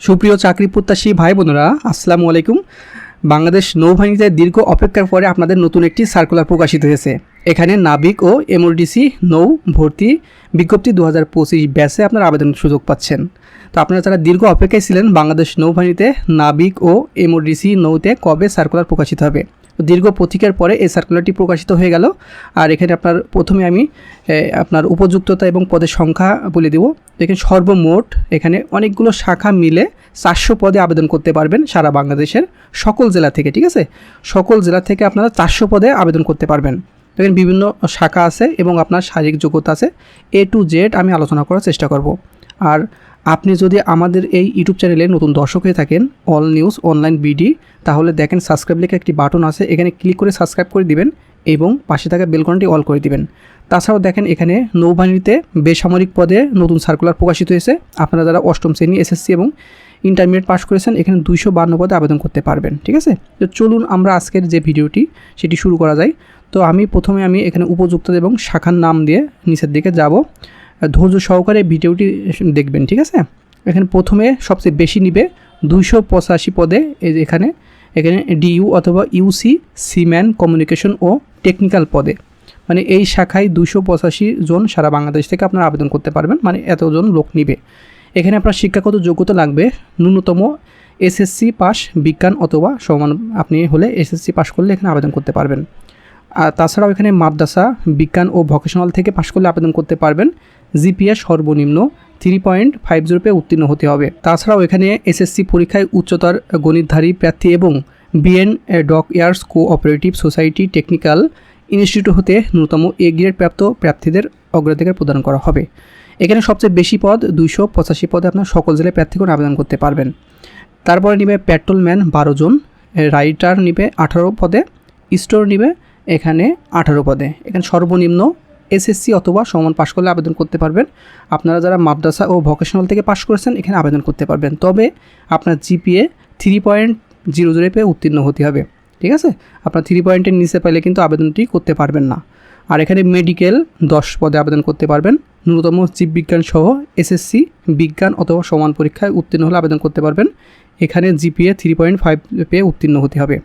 সুপ্রিয় চাকরি প্রত্যাশী ভাই বোনেরা, আসসালামু আলাইকুম। বাংলাদেশ নৌবাহিনীতে দীর্ঘ অপেক্ষার পরে আপনাদের নতুন একটি সার্কুলার প্রকাশিত হয়েছে। এখানে নাবিক ও এমওডিসি নৌ ভর্তি বিজ্ঞপ্তি দু হাজার পঁচিশ ব্যাসে আপনারা আবেদনের সুযোগ পাচ্ছেন। তো আপনারা যারা দীর্ঘ অপেক্ষায় ছিলেন বাংলাদেশ নৌবাহিনীতে, নাবিক ও এমওডিসি নৌতে কবে সার্কুলার প্রকাশিত হবে? দীর্ঘ প্রতীকের পরে এই সার্কুলারটি প্রকাশিত হয়ে গেল। আর এখানে আপনার প্রথমে আমি আপনার উপযুক্ততা এবং পদের সংখ্যা বলে দেব। দেখেন সর্বমোট এখানে অনেকগুলো শাখা মিলে চারশো পদে আবেদন করতে পারবেন সারা বাংলাদেশের সকল জেলা থেকে, ঠিক আছে? সকল জেলা থেকে আপনারা চারশো পদে আবেদন করতে পারবেন। দেখেন বিভিন্ন শাখা আছে এবং আপনার শারীরিক যোগ্যতা আছে। এ টু জেড আমি আলোচনা করার চেষ্টা করব। আর আপনি যদি আমাদের এই ইউটিউব চ্যানেলে নতুন দর্শক হয়ে থাকেন অল নিউজ অনলাইন বিডি তাহলে দেখেন সাবস্ক্রাইব লিখে একটি বাটন আছে, এখানে ক্লিক করে সাবস্ক্রাইব করে দিবেন এবং পাশে থাকা বেলকনটি অল করে দিবেন। তাছাড়াও দেখেন এখানে নৌবাহিনীতে বেসামরিক পদে নতুন সার্কুলার প্রকাশিত হয়েছে। আপনারা যারা অষ্টম শ্রেণি এসএসসি এবং ইন্টারমিডিয়েট পাস করেছেন, এখানে দুইশো পদে আবেদন করতে পারবেন, ঠিক আছে? তো চলুন আমরা আজকের যে ভিডিওটি সেটি শুরু করা যায় তো আমি প্রথমে আমি এখানে উপযুক্ত এবং শাখার নাম দিয়ে নিচের দিকে যাব। ধৈর্য সহকারে ভিডিওটি দেখবেন, ঠিক আছে? এখানে প্রথমে সবচেয়ে বেশি নিবে দুইশো পঁচাশি পদে এখানে এখানে ডিইউ অথবা ইউসি সিম্যান, কমিউনিকেশন ও টেকনিক্যাল পদে। মানে এই শাখায় দুশো পঁচাশি জন সারা বাংলাদেশ থেকে আপনারা আবেদন করতে পারবেন মানে এতজন লোক নিবে। এখানে আপনার শিক্ষাগত যোগ্যতা লাগবে ন্যূনতম এসএসসি পাস, বিজ্ঞান অথবা সমান, আপনি হলে এসএসসি পাস করলে এখানে আবেদন করতে পারবেন। আর তাছাড়াও এখানে মাদ্রাসা, বিজ্ঞান ও ভোকেশনাল থেকে পাশ করলে আবেদন করতে পারবেন। জিপিএস সর্বনিম্ন থ্রি পয়েন্ট ফাইভ জিরোপে উত্তীর্ণ হতে হবে। তাছাড়াও এখানে এসএসসি পরীক্ষায় উচ্চতর গণিতধারী প্রার্থী এবং BN dockyards cooperative society technical institute হতে ন্যূনতম এ গ্রেড প্রাপ্ত প্রার্থীদের অগ্রাধিকার প্রদান করা হবে। এখানে সবচেয়ে বেশি পদ, দুইশো পঁচাশি পদে আপনার সকল জেলায় প্রার্থীগণ আবেদন করতে পারবেন। তারপরে নিবে পেট্রোলম্যান বারো জন, রাইটার নিবে আঠারো পদে, স্টোর নিবে এখানে আঠারো পদে। এখানে সর্বনিম্ন এসএসসি অথবা সমান পাশ করলে আবেদন করতে পারবেন। আপনারা যারা মাদ্রাসা ও ভোকেশনাল থেকে পাশ করেছেন, এখানে আবেদন করতে পারবেন। তবে আপনার GPA three point zero zero পেয়ে উত্তীর্ণ হতে হবে। ঠিক আছে? আপনার থ্রি পয়েন্টের নিচে পাইলে কিন্তু আবেদনটি করতে পারবেন না। আর এখানে মেডিকেল দশ পদে আবেদন করতে পারবেন। ন্যূনতম জীববিজ্ঞান সহ এসএসসি বিজ্ঞান অথবা সমান পরীক্ষায় উত্তীর্ণ হলে আবেদন করতে পারবেন। এখানে জিপিএ থ্রি পয়েন্ট ফাইভ পেয়ে উত্তীর্ণ হতে হবে।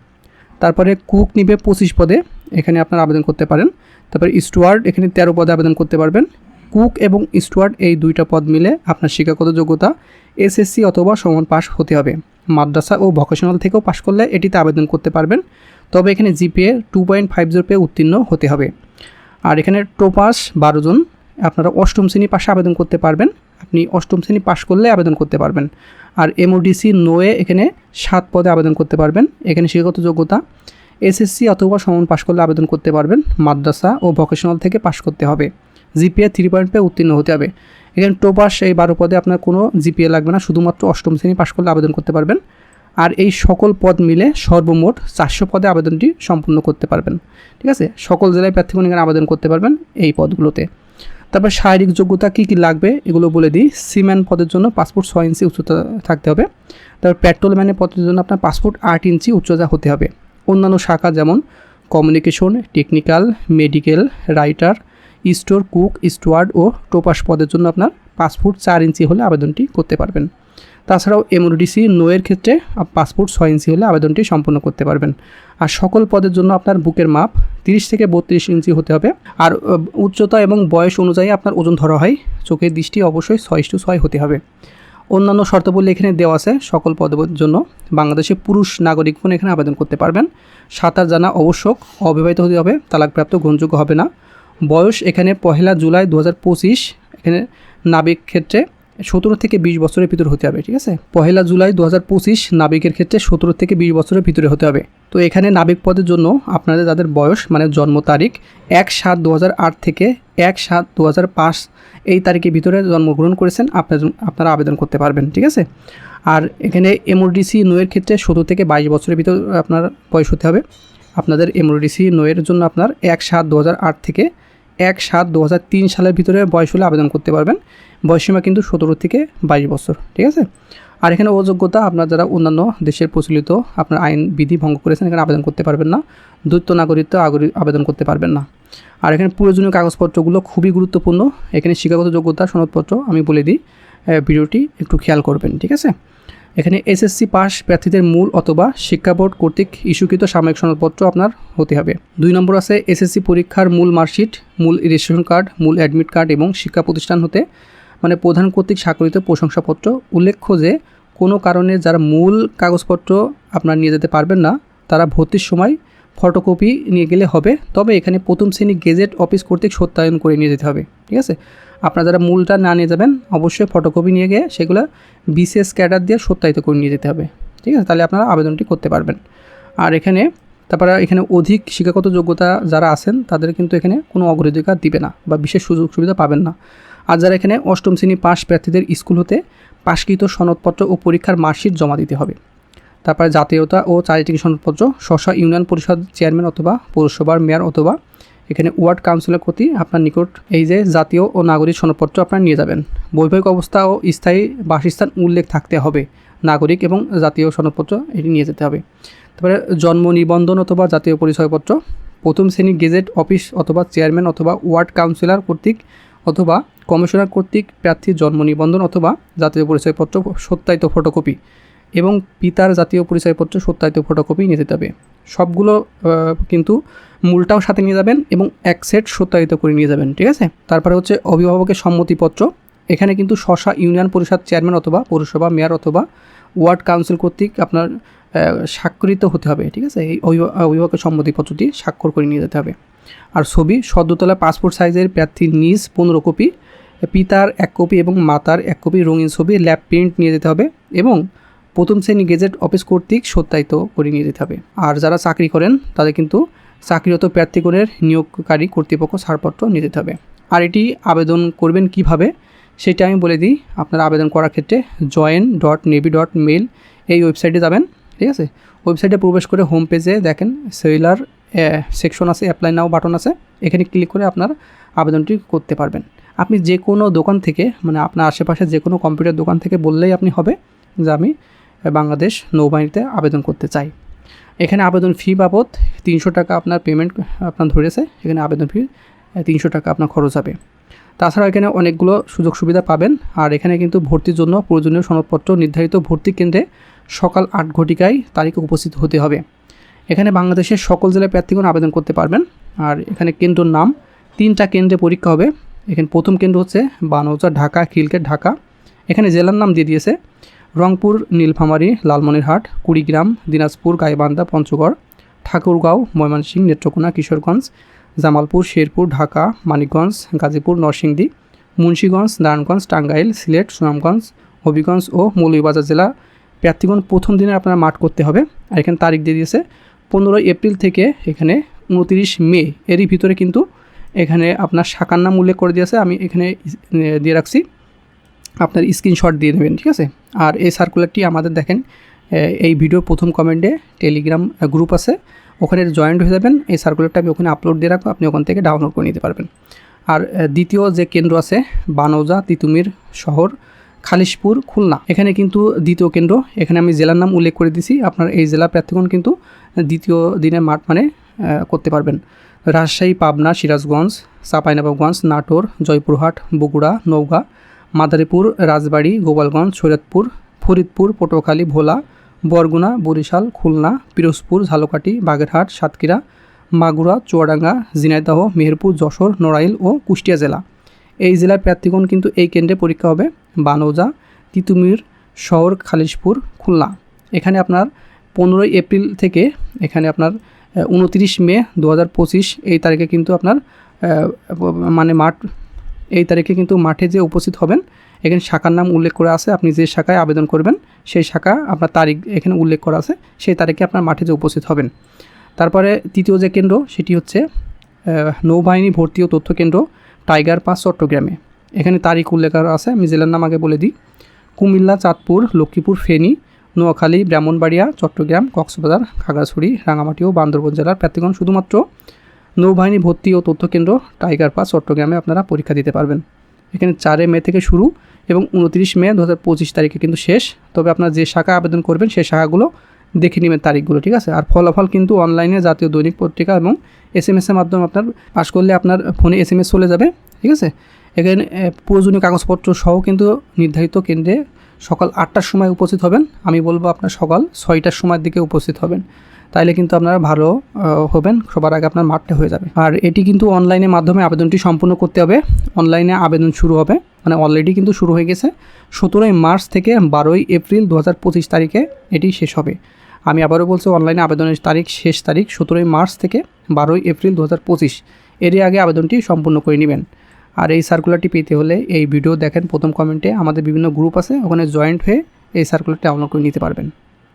তারপরে কুক নিবে পঁচিশ পদে। এখানে আপনারা আবেদন করতে পারেন। তারপর স্টুয়ার্ড, এখানে তেরো পদে আবেদন করতে পারবেন। কুক এবং স্টুয়ার্ড এই দুইটা পদ মিলে আপনার শিক্ষাগত যোগ্যতা এসএসসি অথবা সমান পাস হতে হবে। মাদ্রাসা ও ভোকেশনাল থেকেও পাশ করলে এটিতে আবেদন করতে পারবেন। তবে এখানে GPA two point five zero পেয়ে উত্তীর্ণ হতে হবে। আর এখানে টোপাস বারো জন, আপনারা অষ্টম শ্রেণি পাশে আবেদন করতে পারবেন। আপনি অষ্টম শ্রেণি পাশ করলে আবেদন করতে পারবেন। আর এমওডিসি নোয়ে এখানে সাত পদে আবেদন করতে পারবেন। এখানে শিক্ষাগত যোগ্যতা এসএসসি অথবা সমান পাশ করলে আবেদন করতে পারবেন, মাদ্রাসা ও ভোকেশনাল থেকে পাশ করতে হবে। জিপিএ থ্রি পয়েন্ট পেয়ে উত্তীর্ণ হতে হবে। এখানে টোপাস এই বারো পদে আপনার কোনো জিপিএ লাগবে না, শুধুমাত্র অষ্টম শ্রেণি পাশ করলে আবেদন করতে পারবেন। আর এই সকল পদ মিলে সর্বমোট চারশো পদে আবেদনটি সম্পূর্ণ করতে পারবেন। ঠিক আছে? সকল জেলায় প্রার্থীগণ এখানে আবেদন করতে পারবেন এই পদগুলোতে। তারপর শারীরিক যোগ্যতা কী কী লাগবে এগুলো বলে দিই। সিম্যান পদের জন্য পাসপোর্ট ছয় ইঞ্চি উচ্চতা থাকতে হবে। তারপর পেট্রোলম্যানের পদের জন্য আপনার পাসপোর্ট আট ইঞ্চি উচ্চতা হতে হবে। অন্যান্য শাখা যেমন communication technical medical writer store cook steward ও টোপাস পদের জন্য আপনার পাসপোর্ট চার ইঞ্চি হলে আবেদনটি করতে পারবেন। তাছাড়াও এমওডিসি নোয়ের ক্ষেত্রে পাসপোর্ট ছয় ইঞ্চি হলে আবেদনটি সম্পন্ন করতে পারবেন। আর সকল পদের জন্য আপনার বুকের মাপ তিরিশ থেকে বত্রিশ ইঞ্চি হতে হবে। আর উচ্চতা এবং বয়স অনুযায়ী আপনার ওজন ধরা হয়। চোখের দৃষ্টি অবশ্যই ছয় টু ছয় হতে হবে। অন্যান্য শর্তাবলী এখানে দেওয়া আছে সকল পদের জন্য। বাংলাদেশে পুরুষ নাগরিকগণ এখানে আবেদন করতে পারবেন। সাঁতার জানা আবশ্যক, অবিবাহিত হতে হবে, তালাকপ্রাপ্ত, গ্রহণযোগ্য হবে না। বয়স এখানে পহেলা জুলাই দু হাজার পঁচিশ, এখানে নাবিক ক্ষেত্রে সতেরো থেকে বিশ বছরের ভিতরে হতে হবে, ঠিক আছে? পহেলা জুলাই দু হাজার পঁচিশ নাবিকের ক্ষেত্রে সতেরো থেকে বিশ বছরের ভিতরে হতে হবে। তো এখানে নাবিক পদের জন্য আপনাদের যাদের বয়স মানে জন্ম তারিখ, এক সাত দু থেকে এক সাত দু এই তারিখের ভিতরে জন্মগ্রহণ করেছেন, আপনার আপনারা আবেদন করতে পারবেন, ঠিক আছে? আর এখানে এমওডিসি নোয়ের ক্ষেত্রে সতেরো থেকে বাইশ বছরের ভিতর আপনার বয়স হতে হবে। আপনাদের এমওডিসি নোয়ের জন্য আপনার এক সাত দু থেকে এক সাত দু সালের ভিতরে বয়স হলে আবেদন করতে পারবেন। বয়সীমা কিন্তু সতেরো থেকে বাইশ বছর, ঠিক আছে? আর এখানে অযোগ্যতা আপনার যারা অন্যান্য দেশের প্রচলিত আপনার আইন, বিধি ভঙ্গ করেছেন, এখানে আবেদন করতে পারবেন না। দ্বৈত নাগরিকত্ব আবেদন করতে পারবেন না। আর এখানে প্রয়োজনীয় কাগজপত্রগুলো খুবই গুরুত্বপূর্ণ। এখানে শিক্ষাগত যোগ্যতা সনদপত্র আমি বলে দিই। ভিডিওটি একটু খেয়াল করবেন, ঠিক আছে? এখানে এসএসসি পাস প্রার্থীদের মূল অথবা শিক্ষা বোর্ড কর্তৃক ইস্যুকৃত সাময়িক সনদপত্র আপনার হতে হবে। দুই নম্বর আছে এসএসসি পরীক্ষার মূল মার্কশিট, মূল রেজিস্ট্রেশন কার্ড মূল অ্যাডমিট কার্ড এবং শিক্ষা প্রতিষ্ঠান হতে মানে প্রধান কর্তৃক স্বাক্ষরিত প্রশংসাপত্র। উল্লেখ্য যে কোনো কারণে যারা মূল কাগজপত্র আপনার নিয়ে যেতে পারবেন না, তারা ভর্তির সময় ফটোকপি নিয়ে গেলে হবে। তবে এখানে প্রথম শ্রেণি গেজেট অফিস কর্তৃক সত্যায়ন করে নিয়ে যেতে হবে। ঠিক আছে? আপনারা যারা মূলটা না নিয়ে যাবেন, অবশ্যই ফটোকপি নিয়ে গিয়ে সেগুলো বিসিএস ক্যাডার দিয়ে সত্যায়িত করে নিয়ে যেতে হবে। ঠিক আছে? তাহলে আপনারা আবেদনটি করতে পারবেন। আর এখানে, তারপরে এখানে অধিক শিক্ষাগত যোগ্যতা যারা আছেন, তাদের কিন্তু এখানে কোনো অগ্রাধিকার দিবে না বা বিশেষ সুযোগ সুবিধা পাবেন না। আর যারা এখানে অষ্টম শ্রেণি পাস প্রার্থীদের স্কুল হতে পাশকৃত সনদপত্র ও পরীক্ষার মার্কশিট জমা দিতে হবে। তারপরে জাতীয়তা ও চারিত্রিক সনদপত্র, শশা ইউনিয়ন পরিষদ চেয়ারম্যান অথবা পৌরসভার মেয়র অথবা এখানে ওয়ার্ড কাউন্সিলের প্রতি আপনার নিকট, এই যে জাতীয় ও নাগরিক সনদপত্র আপনার নিয়ে যাবেন। বৈবাহিক অবস্থা ও স্থায়ী বাসস্থান উল্লেখ থাকতে হবে। নাগরিক এবং জাতীয় সনদপত্র এটি নিয়ে যেতে হবে। তারপরে জন্ম নিবন্ধন অথবা জাতীয় পরিচয়পত্র, প্রথম শ্রেণি গেজেট অফিস অথবা চেয়ারম্যান অথবা ওয়ার্ড কাউন্সিলর কর্তৃক অথবা কমিশনার কর্তৃক প্রার্থীর জন্ম নিবন্ধন অথবা জাতীয় পরিচয়পত্র, সত্যায়িত ফটোকপি। এবং পিতার জাতীয় পরিচয়পত্র, সত্যায়িত ফটোকপি নিয়ে যেতে হবে। সবগুলো কিন্তু মূলটাও সাথে নিয়ে যাবেন এবং এক সেট সত্যায়িত করে নিয়ে যাবেন, ঠিক আছে? তারপরে হচ্ছে অভিভাবকের সম্মতিপত্র। এখানে কিন্তু শশা ইউনিয়ন পরিষদ চেয়ারম্যান অথবা পৌরসভা মেয়র অথবা ওয়ার্ড কাউন্সিল কর্তৃক আপনার স্বাক্ষরিত হতে হবে, ঠিক আছে? এই অভিভা- অভিভাবকের সম্মতিপত্রটি স্বাক্ষর করে নিয়ে যেতে হবে। আর ছবি, সদ্যতলা পাসপোর্ট সাইজের প্রার্থীর নিজ পনেরো কপি পিতার এক কপি এবং মাতার এক কপি রঙিন ছবি ল্যাব প্রিন্ট নিয়ে যেতে হবে এবং প্রথম শ্রেণি গেজেট অফিস কর্তৃক সত্যায়িত করে নিয়ে যেতে হবে। আর যারা চাকরি করেন, তাদের কিন্তু চাকরিরত প্রার্থীগণের নিয়োগকারী কর্তৃপক্ষ ছাড়পত্র নিয়ে যেতে হবে। আর এটি আবেদন করবেন কীভাবে, সেটা আমি বলে দিই। আপনারা আবেদন করার ক্ষেত্রে join dot navy dot mil এই ওয়েবসাইটে যাবেন, ঠিক আছে? ওয়েবসাইটে প্রবেশ করে হোম পেজে দেখেন সেলার সেকশন আছে অ্যাপ্লাই নাও বাটন আছে। এখানে ক্লিক করে আপনার আবেদনটি করতে পারবেন। আপনি যে কোনো দোকান থেকে মানে আপনার আশেপাশে যে কোনো কম্পিউটার দোকান থেকে বললেই আপনি হবে, যে আমি বাংলাদেশ নৌবাহিনীতে আবেদন করতে চাই এখানে আবেদন ফি বাবদ তিনশো টাকা আপনার পেমেন্ট আপনার ধরেছে। এখানে আবেদন ফি তিনশো টাকা আপনার খরচ হবে। তাছাড়া এখানে অনেকগুলো সুযোগ সুবিধা পাবেন। আর এখানে কিন্তু ভর্তির জন্য প্রয়োজনীয় সনদপত্র, নির্ধারিত ভর্তি কেন্দ্রে সকাল আট ঘটিকায় তারিখে উপস্থিত হতে হবে। এখানে বাংলাদেশের সকল জেলার প্রার্থীগণ আবেদন করতে পারবেন। আর এখানে কেন্দ্রর নাম, তিনটা কেন্দ্রে পরীক্ষা হবে। এখানে প্রথম কেন্দ্র হচ্ছে বানৌচা ঢাকা, খিলকেট, ঢাকা। এখানে জেলার নাম দিয়ে দিয়েছে। রংপুর, নীলফামারী, লালমনিরহাট, কুড়িগ্রাম, দিনাজপুর, গাইবান্ধা, পঞ্চগড়, ঠাকুরগাঁও, ময়মনসিংহ, নেত্রকোনা, কিশোরগঞ্জ, জামালপুর, শেরপুর, ঢাকা, মানিকগঞ্জ, গাজীপুর, নরসিংদী, মুন্সীগঞ্জ, নারায়ণগঞ্জ, টাঙ্গাইল, সিলেট, সুনামগঞ্জ, হবিগঞ্জ ও মৌলভীবাজার জেলা। প্রার্থীগণ প্রথম দিনে আপনারা মাঠ করতে হবে। আর এখানে তারিখ দিয়ে দিয়েছে পনেরোই এপ্রিল থেকে এখানে উনতিরিশ মে। এরই ভিতরে কিন্তু এখানে আপনার শাখার নাম উল্লেখ করে দিয়েছে। আমি এখানে দিয়ে রাখছি। আপনার স্ক্রিনশট দিয়ে দেবেন, ঠিক আছে? আর এই সার্কুলারটি আমাদের দেখেন এই ভিডিওর প্রথম কমেন্টে টেলিগ্রাম গ্রুপ আছে। ওখানে জয়েন্ট হয়ে যাবেন। এই সার্কুলারটা আমি ওখানে আপলোড দিয়ে রাখব। আপনি ওখান থেকে ডাউনলোড করে নিতে পারবেন। আর দ্বিতীয় যে কেন্দ্র আছে, বানৌজা, তিতুমির শহর, খালিশপুর, খুলনা, এখানে কিন্তু দ্বিতীয় কেন্দ্র। এখানে আমি জেলার নাম উল্লেখ করে দিছি। আপনার এই জেলা প্রার্থীগণ কিন্তু দ্বিতীয় দিনের মাঠ মানে করতে পারবেন। রাজশাহী, পাবনা, সিরাজগঞ্জ, চাঁপাইনবাবগঞ্জ, নাটোর, জয়পুরহাট, বগুড়া, নওগাঁ মাদারীপুর, রাজবাড়ী, গোপালগঞ্জ শরীয়তপুর ফরিদপুর, পটুয়াখালী, ভোলা, বরগুনা, বরিশাল, খুলনা, পিরোজপুর, ঝালকাঠি, বাগেরহাট, সাতক্ষীরা, মাগুরা, চুয়াডাঙ্গা, ঝিনাইদহ, মেহেরপুর, যশোর, নড়াইল ও কুষ্টিয়া জেলা। এই জেলার প্রার্থীগণ কিন্তু এই কেন্দ্রে পরীক্ষা হবে বানৌজা, তিতুমির, শহর, খালিশপুর, খুলনা। এখানে আপনার পনেরোই এপ্রিল থেকে এখানে আপনার উনতিরিশ মে দু হাজার পঁচিশ এই তারিখে কিন্তু আপনার মানে মাঠ এই তারিখে কিন্তু মাঠে যে উপস্থিত হবেন, এখানে শাখার নাম উল্লেখ করা আছে, আপনি যে শাখায় আবেদন করবেন, সেই শাখা আপনার তারিখ এখানে উল্লেখ করা আছে, সেই তারিখে আপনার মাঠে যে উপস্থিত হবেন। তারপরে তৃতীয় যে কেন্দ্র, সেটি হচ্ছে নৌবাহিনী ভর্তি ও তথ্য কেন্দ্র, টাইগার পাস, চট্টগ্রামে। এখানে তারিখ উল্লেখ করা আছে, আমি জেলার নাম আগে বলে দিই। কুমিল্লা, চাঁদপুর, লক্ষ্মীপুর, ফেনী, নোয়াখালী, ব্রাহ্মণবাড়িয়া, চট্টগ্রাম, কক্সবাজার, খাগড়াছড়ি রাঙামাটি ও বান্দরবান জেলার প্রার্থীগণ শুধুমাত্র নৌবাহিনী ভর্তি ও তথ্য কেন্দ্র টাইগার পাস, চট্টগ্রামে আপনারা পরীক্ষা দিতে পারবেন। এখানে চারে মে থেকে শুরু এবং উনত্রিশ মে দু হাজার পঁচিশ তারিখে কিন্তু শেষ। তবে আপনার যে শাখা আবেদন করবেন, সেই শাখাগুলো দেখে নেবেন তারিখগুলো, ঠিক আছে? আর ফলাফল কিন্তু অনলাইনে জাতীয় দৈনিক পত্রিকা এবং এস এম এসের মাধ্যমে আপনার পাস করলে আপনার ফোনে এস এম এস চলে যাবে, ঠিক আছে? এখানে প্রয়োজনীয় কাগজপত্র সহ কিন্তু নির্ধারিত কেন্দ্রে সকাল আটটার সময় উপস্থিত হবেন। আমি বলব আপনার সকাল ছয়টার সময়ের দিকে উপস্থিত হবেন। তাইলে কিন্তু আপনারা ভালো হবেন। সবার আগে আপনার মাঠটা হয়ে যাবে। আর এটি কিন্তু অনলাইনের মাধ্যমে আবেদনটি সম্পূর্ণ করতে হবে। অনলাইনে আবেদন শুরু হবে। মানে অলরেডি কিন্তু শুরু হয়ে গেছে। সতেরোই মার্চ থেকে বারোই এপ্রিল দু হাজার পঁচিশ তারিখে এটি শেষ হবে। আমি আবারও বলছি অনলাইনে আবেদনের তারিখ শেষ তারিখ সতেরোই মার্চ থেকে বারোই এপ্রিল দু হাজার পঁচিশ। এরই আগে আবেদনটি সম্পূর্ণ করে নেবেন। আর এই সার্কুলারটি পেতে হলে এই ভিডিও দেখেন, প্রথম কমেন্টে আমাদের বিভিন্ন গ্রুপ আছে। ওখানে জয়েন্ট হয়ে এই সার্কুলারটি ডাউনলোড করে নিতে পারবেন।